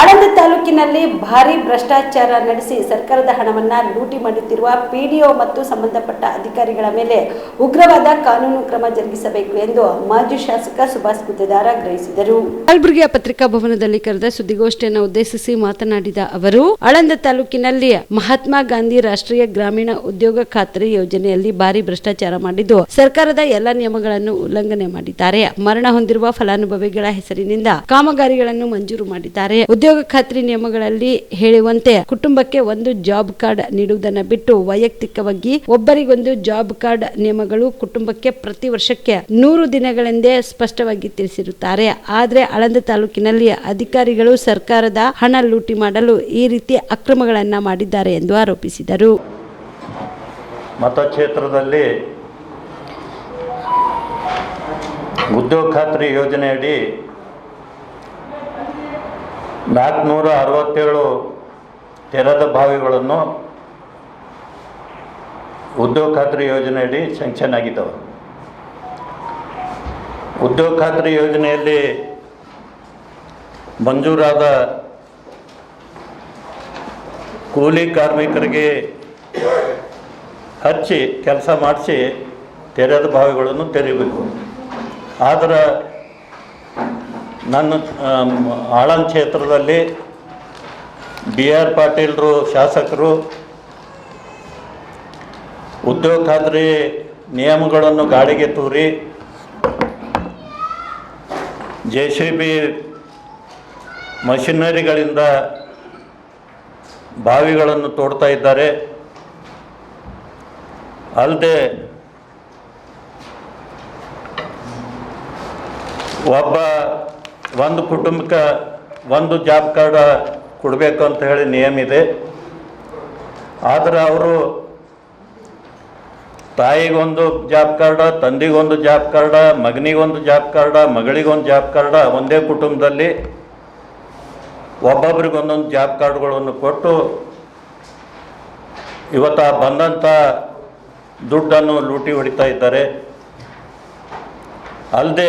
ಆಳಂದ ತಾಲೂಕಿನಲ್ಲಿ ಭಾರಿ ಭ್ರಷ್ಟಾಚಾರ ನಡೆಸಿ ಸರ್ಕಾರದ ಹಣವನ್ನ ಲೂಟಿ ಮಾಡುತ್ತಿರುವ ಪಿಡಿಒ ಮತ್ತು ಸಂಬಂಧಪಟ್ಟ ಅಧಿಕಾರಿಗಳ ಮೇಲೆ ಉಗ್ರವಾದ ಕಾನೂನು ಕ್ರಮ ಜರುಗಿಸಬೇಕು ಎಂದು ಮಾಜಿ ಶಾಸಕ ಸುಭಾಷ್ ಗುತ್ತೇದಾರ ಆಗ್ರಹಿಸಿದರು. ಕಲಬುರಗಿಯ ಪತ್ರಿಕಾ ಭವನದಲ್ಲಿ ಕರೆದ ಸುದ್ದಿಗೋಷ್ಠಿಯನ್ನು ಉದ್ದೇಶಿಸಿ ಮಾತನಾಡಿದ ಅವರು, ಆಳಂದ ತಾಲೂಕಿನಲ್ಲಿ ಮಹಾತ್ಮ ಗಾಂಧಿ ರಾಷ್ಟ್ರೀಯ ಗ್ರಾಮೀಣ ಉದ್ಯೋಗ ಖಾತ್ರಿ ಯೋಜನೆಯಲ್ಲಿ ಭಾರಿ ಭ್ರಷ್ಟಾಚಾರ ಮಾಡಿದ್ದು, ಸರ್ಕಾರದ ಎಲ್ಲ ನಿಯಮಗಳನ್ನು ಉಲ್ಲಂಘನೆ ಮಾಡಿದ್ದಾರೆ. ಮರಣ ಹೊಂದಿರುವ ಫಲಾನುಭವಿಗಳ ಹೆಸರಿನಿಂದ ಕಾಮಗಾರಿಗಳನ್ನು ಮಂಜೂರು ಮಾಡಿದ್ದಾರೆ. ಉದ್ಯೋಗ ಖಾತ್ರಿ ನಿಯಮಗಳಲ್ಲಿ ಹೇಳುವಂತೆ ಕುಟುಂಬಕ್ಕೆ ಒಂದು ಜಾಬ್ ಕಾರ್ಡ್ ನೀಡುವುದನ್ನ ಬಿಟ್ಟು ವೈಯಕ್ತಿಕವಾಗಿ ಒಬ್ಬರಿಗೊಂದು ಜಾಬ್ ಕಾರ್ಡ್ ನಿಯಮಗಳು ಕುಟುಂಬಕ್ಕೆ ಪ್ರತಿ ವರ್ಷಕ್ಕೆ ನೂರು ದಿನಗಳೆಂದೇ ಸ್ಪಷ್ಟವಾಗಿ ತಿಳಿಸಿರುತ್ತಾರೆ. ಆದರೆ ಆಳಂದ ತಾಲೂಕಿನಲ್ಲಿ ಅಧಿಕಾರಿಗಳು ಸರ್ಕಾರದ ಹಣ ಲೂಟಿ ಮಾಡಲು ಈ ರೀತಿ ಅಕ್ರಮಗಳನ್ನ ಮಾಡಿದ್ದಾರೆ ಎಂದು ಆರೋಪಿಸಿದರು. ಮತಕ್ಷೇತ್ರದಲ್ಲಿ ಉದ್ಯೋಗ ಖಾತ್ರಿ ಯೋಜನೆಯಡಿ ನಾಲ್ಕುನೂರ ಅರವತ್ತೇಳು ತೆರದ ಬಾವಿಗಳನ್ನು ಉದ್ಯೋಗ ಖಾತ್ರಿ ಯೋಜನೆಯಡಿ ಸ್ಯಾಂಕ್ಷನ್ ಆಗಿದ್ದವು. ಉದ್ಯೋಗ ಖಾತ್ರಿ ಯೋಜನೆಯಲ್ಲಿ ಮಂಜೂರಾದ ಕೂಲಿ ಕಾರ್ಮಿಕರಿಗೆ ಹಚ್ಚಿ ಕೆಲಸ ಮಾಡಿಸಿ ತೆರೆದ ಬಾವಿಗಳನ್ನು ತೆರಿಬೇಕು. ಆದ್ರೆ ನನ್ನ ಆಳನ್ ಕ್ಷೇತ್ರದಲ್ಲಿ ಬಿ ಆರ್ ಪಾಟೀಲ್ರು, ಶಾಸಕರು ಉದ್ಯೋಗ ಖಾತ್ರಿ ನಿಯಮಗಳನ್ನು ಗಾಡಿಗೆ ತೂರಿ, ಜೆ ಸಿ ಬಿ ಮಷಿನರಿಗಳಿಂದ ಬಾವಿಗಳನ್ನು ತೋಡ್ತಾ ಇದ್ದಾರೆ. ಅಲ್ಲದೆ ಒಬ್ಬ ಒಂದು ಕುಟುಂಬಕ್ಕೆ ಒಂದು ಜಾಬ್ ಕಾರ್ಡ್ ಕೊಡಬೇಕು ಅಂತ ಹೇಳಿ ನಿಯಮ ಇದೆ. ಆದರೆ ಅವರು ತಾಯಿಗೊಂದು ಜಾಬ್ ಕಾರ್ಡ, ತಂದಿಗೊಂದು ಜಾಬ್ ಕಾರ್ಡ, ಮಗನಿಗೊಂದು ಜಾಬ್ ಕಾರ್ಡ, ಮಗಳಿಗೊಂದು ಜಾಬ್ ಕಾರ್ಡ, ಒಂದೇ ಕುಟುಂಬದಲ್ಲಿ ಒಬ್ಬೊಬ್ರಿಗೊಂದೊಂದು ಜಾಬ್ ಕಾರ್ಡ್ಗಳನ್ನು ಕೊಟ್ಟು ಇವತ್ತು ಬಂದಂಥ ದುಡ್ಡನ್ನು ಲೂಟಿ ಹೊಡಿತಾ ಇದ್ದಾರೆ. ಅಲ್ಲದೆ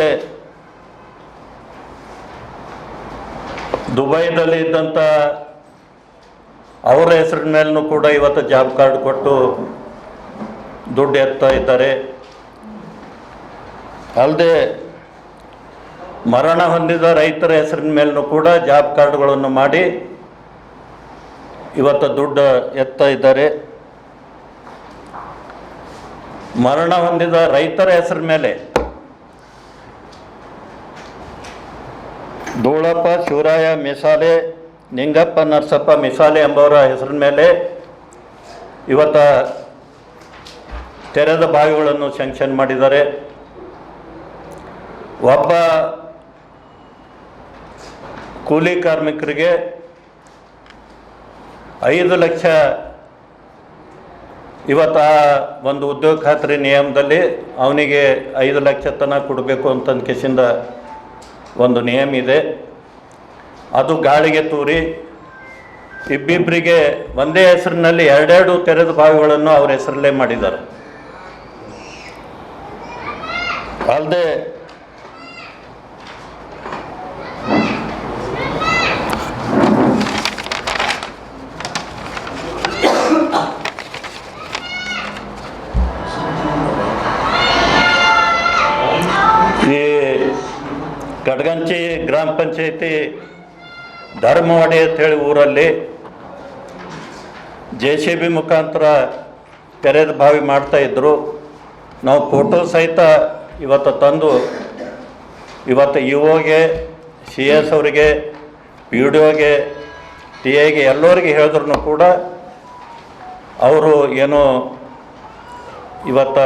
ದುಬೈದಲ್ಲಿ ಇದ್ದಂಥ ಅವರ ಹೆಸರಿನ ಮೇಲೂ ಕೂಡ ಇವತ್ತು ಜಾಬ್ ಕಾರ್ಡ್ ಕೊಟ್ಟು ದುಡ್ಡು ಎತ್ತಾ ಇದ್ದಾರೆ. ಅಲ್ಲದೆ ಮರಣ ಹೊಂದಿದ ರೈತರ ಹೆಸರಿನ ಮೇಲೂ ಕೂಡ ಜಾಬ್ ಕಾರ್ಡ್ಗಳನ್ನು ಮಾಡಿ ಇವತ್ತು ದುಡ್ಡು ಎತ್ತಾ ಇದ್ದಾರೆ. ಮರಣ ಹೊಂದಿದ ರೈತರ ಹೆಸರ ಮೇಲೆ ಧೂಳಪ್ಪ ಶಿವರಾಯ, ಮಿಸಾಲೆ, ನಿಂಗಪ್ಪ, ನರಸಪ್ಪ, ಮಿಸಾಲೆ ಎಂಬವರ ಹೆಸರಿನ ಮೇಲೆ ಇವತ್ತ ತೆರೆದ ಬಾವಿಗಳನ್ನು ಸ್ಯಾಂಕ್ಷನ್ ಮಾಡಿದ್ದಾರೆ. ಒಬ್ಬ ಕೂಲಿ ಕಾರ್ಮಿಕರಿಗೆ ಐದು ಲಕ್ಷ ಇವತ್ತು ಆ ಒಂದು ಉದ್ಯೋಗ ಖಾತ್ರಿ ನಿಯಮದಲ್ಲಿ ಅವನಿಗೆ ಐದು ಲಕ್ಷ ತನಕ ಕೊಡಬೇಕು ಅಂತಂದು ಕೆಸಿಂದ ಒಂದು ನಿಯಮ ಇದೆ. ಅದು ಗಾಳಿಗೆ ತೂರಿ ಇಬ್ಬಿಬ್ಬರಿಗೆ ಒಂದೇ ಹೆಸರಿನಲ್ಲಿ ಎರಡೆರಡು ತೆರೆದ ಬಾವಿಗಳನ್ನು ಅವ್ರ ಹೆಸರಲ್ಲೇ ಮಾಡಿದ್ದಾರೆ. ಅಲ್ಲದೆ ಕಡ್ಗಂಚಿ ಗ್ರಾಮ ಪಂಚಾಯತಿ ಧರ್ಮವಾಡಿ ಅಂತೇಳಿ ಊರಲ್ಲಿ ಜೆ ಸಿ ಬಿ ಮುಖಾಂತರ ತೆರೆದ ಬಾವಿ ಮಾಡ್ತಾ ಇದ್ದರು ನಾವು ಫೋಟೋ ಸಹಿತ ಇವತ್ತು ತಂದು, ಇವತ್ತು ಇ ಒಗೆ, ಸಿ ಎಸ್ ಅವರಿಗೆ, ಪಿ ಡಿ ಒಗೆ, ಟಿ ಐಗೆ ಎಲ್ಲರಿಗೆ ಹೇಳಿದ್ರು ಕೂಡ ಅವರು ಏನು ಇವತ್ತು